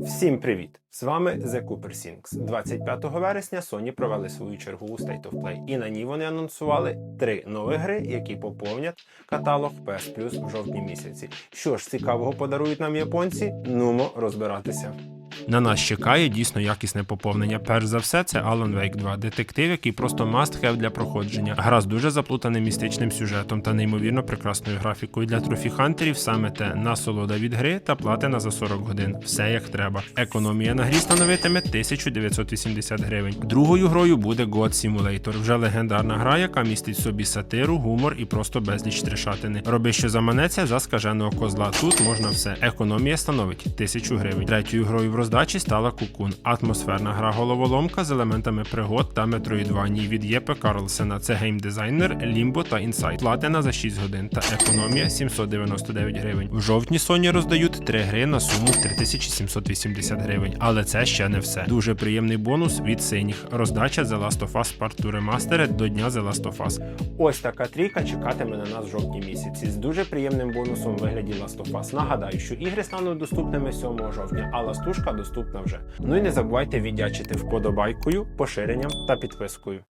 Всім привіт! З вами The Cooper Sinks. 25 вересня Sony провели свою чергову State of Play, і на ній вони анонсували три нові гри, які поповнять каталог PS Plus в жовтні місяці. Що ж цікавого подарують нам японці? Нумо розбиратися. На нас чекає дійсно якісне поповнення. Перш за все, це Alan Wake 2, детектив, який просто must have для проходження. Гра з дуже заплутаним містичним сюжетом та неймовірно прекрасною графікою. Для трофі-хантерів саме те насолода від гри та платина за 40 годин. Все як треба. Економія на грі становитиме 1980 гривень. Другою грою буде God Simulator, вже легендарна гра, яка містить в собі сатиру, гумор і просто безліч трешатини. Роби, що заманеться за скаженого козла. Тут можна все. Економія становить 1000 гривень. Третьою грою в роздачі стала Кукун, атмосферна гра головоломка з елементами пригод та метроїдваній від Єпе Карлсена. Це геймдизайнер, Limbo та Insight. Платина за 6 годин та економія 799 гривень. В жовтні Sony роздають 3 гри на суму в 3780 гривень. Але це ще не все. Дуже приємний бонус від синіх. Роздача The Last of Us Part 2 Remastered до дня The Last of Us. Ось така трійка чекатиме на нас в жовтні місяці з дуже приємним бонусом у вигляді Last of Us. Нагадаю, що ігри стануть доступними 7 жовтня, а ластушка доступна вже. Ну і не забувайте віддячити вподобайкою, поширенням та підпискою.